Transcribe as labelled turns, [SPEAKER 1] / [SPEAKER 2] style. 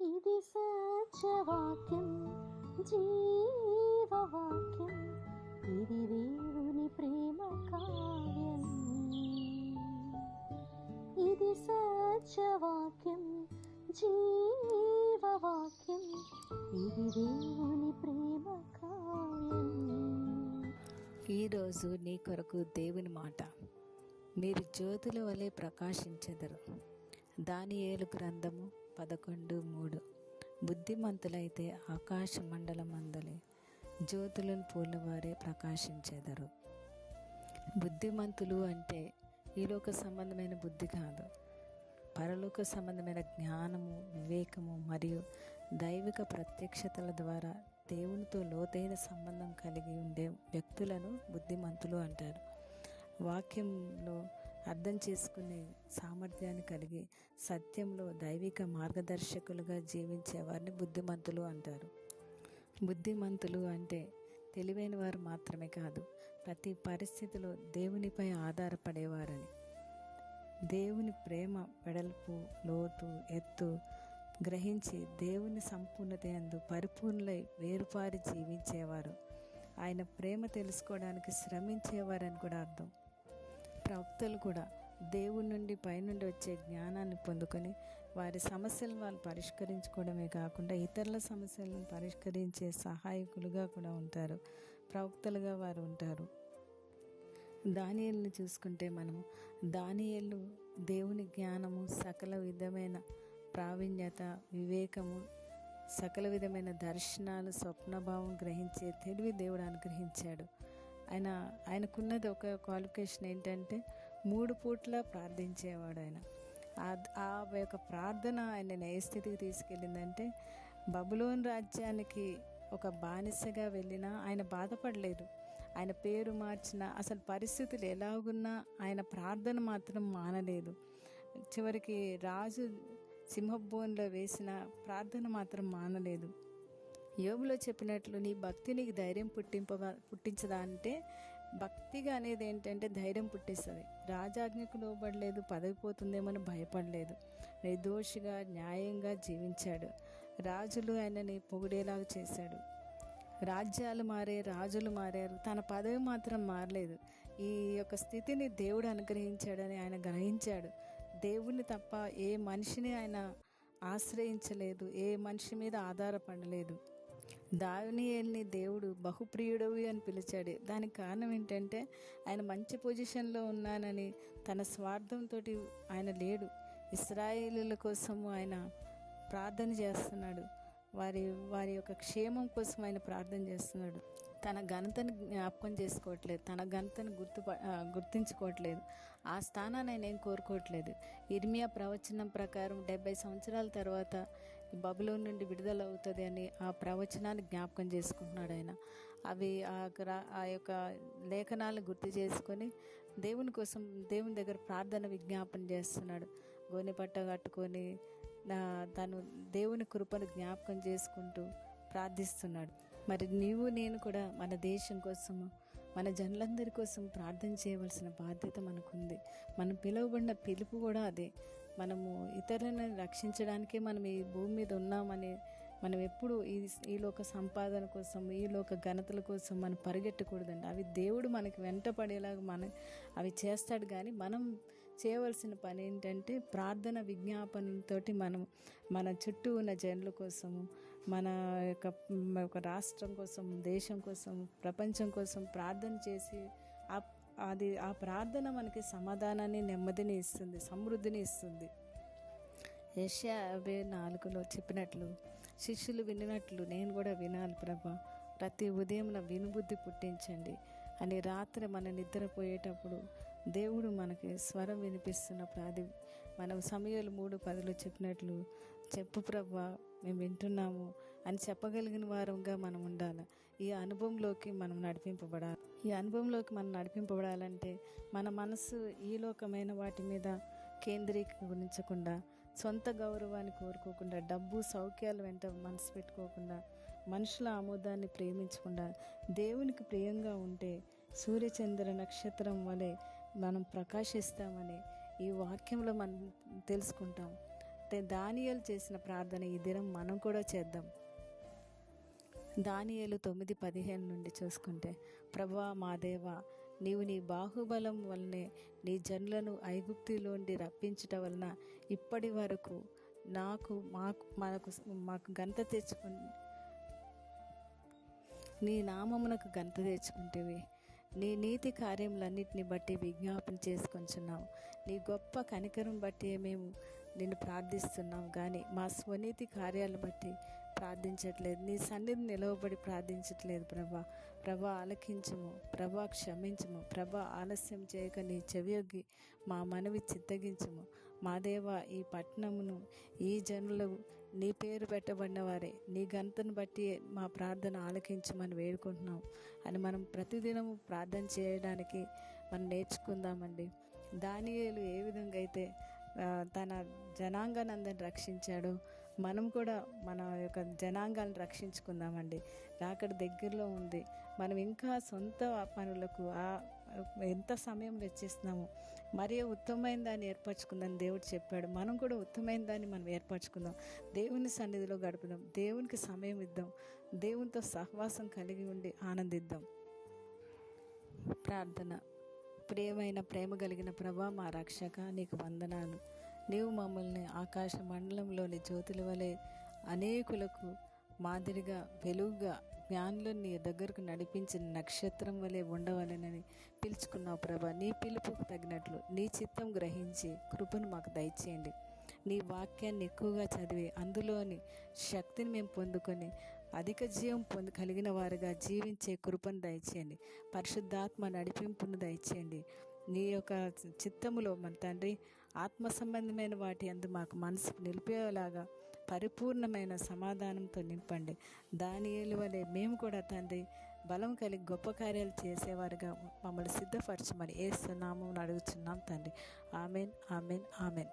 [SPEAKER 1] ఇది సత్యవాక్యం జీవవాక్యం ఇది దేవుని ప్రేమ కావ్యం ఇది సత్యవాక్యం జీవవాక్యం ఇది దేవుని ప్రేమ కావ్యం
[SPEAKER 2] ఈరోజు నీ కొరకు దేవుని మాట. మీరు జ్యోతుల వలె ప్రకాశించెదరు. దాని ఏలు గ్రంథము పదకొండు మూడు. బుద్ధిమంతులైతే ఆకాశ మండలం జ్యోతులను పూలవారే ప్రకాశించెదరు. బుద్ధిమంతులు అంటే ఈలోక సంబంధమైన బుద్ధి కాదు. పరలోక సంబంధమైన జ్ఞానము వివేకము మరియు దైవిక ప్రత్యక్షతల ద్వారా దేవునితో లోతైన సంబంధం కలిగి ఉండే వ్యక్తులను బుద్ధిమంతులు అంటారు. వాక్యంలో అర్థం చేసుకునే సామర్థ్యాన్ని కలిగి సత్యంలో దైవిక మార్గదర్శకులుగా జీవించే వారిని బుద్ధిమంతులు అంటారు. బుద్ధిమంతులు అంటే తెలివైన వారు మాత్రమే కాదు ప్రతి పరిస్థితిలో దేవునిపై ఆధారపడేవారని. దేవుని ప్రేమ వెడల్పు లోతు ఎత్తు గ్రహించి దేవుని సంపూర్ణత ఎందు పరిపూర్ణులై వేరుపారి జీవించేవారు. ఆయన ప్రేమ తెలుసుకోవడానికి శ్రమించేవారని కూడా అర్థం. ప్రవక్తలు కూడా దేవుడి నుండి పైనుండి వచ్చే జ్ఞానాన్ని పొందుకొని వారి సమస్యలను వాళ్ళు పరిష్కరించుకోవడమే కాకుండా ఇతరుల సమస్యలను పరిష్కరించే సహాయకులుగా కూడా ఉంటారు ప్రవక్తలుగా వారు ఉంటారు. దానియల్ని చూసుకుంటే మనము దానియలు దేవుని జ్ఞానము సకల విధమైన ప్రావీణ్యత వివేకము సకల విధమైన దర్శనాలు స్వప్నభావం గ్రహించే తెలివి దేవుడు అనుగ్రహించాడు. ఆయన ఆయనకున్నది ఒక క్వాలిఫికేషన్ ఏంటంటే మూడు పూట్ల ప్రార్థించేవాడు ఆయన. ఆ- యొక్క ప్రార్థన ఆయన ఏ స్థితికి తీసుకెళ్ళిందంటే బబులోన్ రాజ్యానికి ఒక బానిసగా వెళ్ళినా ఆయన బాధపడలేదు. ఆయన పేరు మార్చిన అసలు పరిస్థితులు ఎలాగున్నా ఆయన ప్రార్థన మాత్రం మానలేదు. చివరికి రాజు సింహభోన్లో వేసిన ప్రార్థన మాత్రం మానలేదు. యోగులో చెప్పినట్లు నీ భక్తి నీకు ధైర్యం పుట్టింప పుట్టించదా అంటే భక్తిగా అనేది ఏంటంటే ధైర్యం పుట్టిస్తుంది. రాజాజ్ఞకు లోబడలేదు పదవి పోతుందేమని భయపడలేదు. నిర్దోషిగా న్యాయంగా జీవించాడు. రాజులు ఆయనని పొగిడేలాగా చేశాడు. రాజ్యాలు మారే రాజులు మారారు. తన పదవి మాత్రం మారలేదు. ఈ యొక్క స్థితిని దేవుడు అనుగ్రహించాడని ఆయన గ్రహించాడు. దేవుణ్ణి తప్ప ఏ మనిషిని ఆయన ఆశ్రయించలేదు ఏ మనిషి మీద ఆధారపడలేదు. దానియేల్ని దేవుడు బహుప్రియుడవి అని పిలిచాడు. దానికి కారణం ఏంటంటే ఆయన మంచి పొజిషన్లో ఉన్నానని తన స్వార్థంతో ఆయన లేడు. ఇస్రాయేలీల కోసము ఆయన ప్రార్థన చేస్తున్నాడు. వారి వారి యొక్క క్షేమం కోసం ఆయన ప్రార్థన చేస్తున్నాడు. తన ఘనతను జ్ఞాపకం చేసుకోవట్లేదు. తన ఘనతను గుర్తు గుర్తించుకోవట్లేదు. ఆ స్థానాన్ని ఆయన ఏం కోరుకోవట్లేదు. ఇర్మియా ప్రవచనం ప్రకారం డెబ్బై సంవత్సరాల తర్వాత బబులో బబులోన్ నుండి విడుదల అవుతుంది అని ఆ ప్రవచనాన్ని జ్ఞాపకం చేసుకుంటున్నాడు ఆయన. అవి ఆ ఆ యొక్క లేఖనాలను గుర్తు చేసుకొని దేవుని కోసం దేవుని దగ్గర ప్రార్థన విజ్ఞాపన చేస్తున్నాడు. గోనె పట్ట కట్టుకొని తను దేవుని కృపను జ్ఞాపకం చేసుకుంటూ ప్రార్థిస్తున్నాడు. మరి నీవు నేను కూడా మన దేశం కోసము మన జనులందరి కోసం ప్రార్థన చేయవలసిన బాధ్యత మనకుంది. మనం పిలువబడిన పిలుపు కూడా అదే. మనము ఇతరులను రక్షించడానికే మనం ఈ భూమి మీద ఉన్నామని మనం ఎప్పుడు ఈ ఈలోక సంపాదన కోసం ఈలోక ఘనతల కోసం మనం పరిగెట్టకూడదండి. అవి దేవుడు మనకి వెంట పడేలాగా మన అవి చేస్తాడు కానీ మనం చేయవలసిన పని ఏంటంటే ప్రార్థన విజ్ఞాపనతోటి మనం మన చుట్టూ ఉన్న జనుల కోసం మన యొక్క మన యొక్క రాష్ట్రం కోసం దేశం కోసం ప్రపంచం కోసం ప్రార్థన చేసి ఆ అది ఆ ప్రార్థన మనకి సమాధానాన్ని నెమ్మదిని ఇస్తుంది సమృద్ధిని ఇస్తుంది. యెషయా యాభై నాలుగులో చెప్పినట్లు శిష్యులు వినినట్లు నేను కూడా వినాలి ప్రభా. ప్రతి ఉదయం నా వినుబుద్ధి పుట్టించండి అని రాత్రి మన నిద్రపోయేటప్పుడు దేవుడు మనకి స్వరం వినిపిస్తున్నప్పుడు అది మనం సమయాలు మూడు పదిలో చెప్పినట్లు చెప్పు ప్రభా మేము వింటున్నాము. అని చెప్పగలిగిన వారంగా మనం ఉండాలి. ఈ అనుభవంలోకి మనం నడిపింపబడాలి. ఈ అనుభవంలోకి మనం నడిపింపబడాలంటే మన మనసు ఈ లోకమైన వాటి మీద కేంద్రీకరించకుండా సొంత గౌరవాన్ని కోరుకోకుండా డబ్బు సౌఖ్యాలు వెంట మనసు పెట్టుకోకుండా మనుషుల ఆమోదాన్ని ప్రేమించకుండా దేవునికి ప్రియంగా ఉంటే సూర్యచంద్ర నక్షత్రం వలె మనం ప్రకాశిస్తామని ఈ వాక్యంలో మనం తెలుసుకుంటాం. దానియలు చేసిన ప్రార్థన ఈ దినం మనం కూడా చేద్దాం. దానియేలు తొమ్మిది పదిహేను నుండి చూసుకుంటే ప్రభా మా దేవ నీవు నీ బాహుబలం వల్లనే నీ జనులను ఐగుప్తిలోండి రప్పించుట వలన ఇప్పటి వరకు నాకు మాకు మనకు మాకు గంత తెచ్చుకుని నీ నామమునకు గంత తెచ్చుకుంటేవి. నీ నీతి కార్యములన్నిటిని బట్టి విజ్ఞాపన చేసుకొంచున్నాం నీ గొప్ప కనికరం బట్టి మేము నిన్ను ప్రార్థిస్తున్నాం కానీ మా స్వనీతి కార్యాలు బట్టి ప్రార్థించట్లేదు. నీ సన్నిధి నిలవబడి ప్రార్థించట్లేదు ప్రభా. ప్రభా ఆలకించము. ప్రభా క్షమించము. ప్రభా ఆలస్యం చేయక నీ చెవియొగ్గి మా మనవి చిత్తగించము. మా దేవ ఈ పట్టణమును ఈ జనులు నీ పేరు పెట్టబడిన వారే. నీ గంతను బట్టి మా ప్రార్థన ఆలకించమని వేడుకుంటున్నాం. అని మనం ప్రతిదినము ప్రార్థన చేయడానికి మనం నేర్చుకుందామండి. దానియేలు ఏ విధంగా అయితే తన జనాంగానందని రక్షించాడో రక్షించాడు మనం కూడా మన యొక్క జనాంగాన్ని రక్షించుకుందామండి. రాకడ దగ్గరలో ఉంది. మనం ఇంకా సొంత పనులకు ఆ ఎంత సమయం వెచ్చిస్తున్నాము మరీ ఉత్తమమైన దాన్ని ఏర్పరచుకుందని దేవుడు చెప్పాడు. మనం కూడా ఉత్తమమైన దాన్ని మనం ఏర్పరచుకుందాం. దేవుని సన్నిధిలో గడుపుదాం. దేవునికి సమయం ఇద్దాం. దేవునితో సహవాసం కలిగి ఉండి ఆనందిద్దాం. ప్రార్థన. ప్రేమైన ప్రేమ కలిగిన ప్రభా మా రక్షక నీకు వందనాలు. నీవు మమ్మల్ని ఆకాశ మండలంలోని జ్యోతుల వలె అనేకులకు మాదిరిగా వెలుగుగా జ్ఞానులు నీ దగ్గరకు నడిపించిన నక్షత్రం వలె ఉండవలెనని పిలుచుకున్నావు ప్రభా. నీ పిలుపుకు తగినట్లు నీ చిత్తం గ్రహించి కృపను మాకు దయచేయండి. నీ వాక్యాన్ని ఎక్కువగా చదివి అందులోని శక్తిని మేము పొందుకొని అధిక జీవం పొంది కలిగిన వారుగా జీవించే కృపను దయచేయండి. పరిశుద్ధాత్మ నడిపింపును దయచేయండి. నీ యొక్క చిత్తములో మన తండ్రి ఆత్మ సంబంధమైన వాటి అందు మాకు మనసు నిలిపేలాగా పరిపూర్ణమైన సమాధానంతో నింపండి. దాని వలె మేము కూడా తండ్రి బలం కలిగి గొప్ప కార్యాలు చేసేవారుగా మమ్మల్ని సిద్ధపరచమని ఏ నామం అడుగుతున్నాం తండ్రి. Amen amen amen.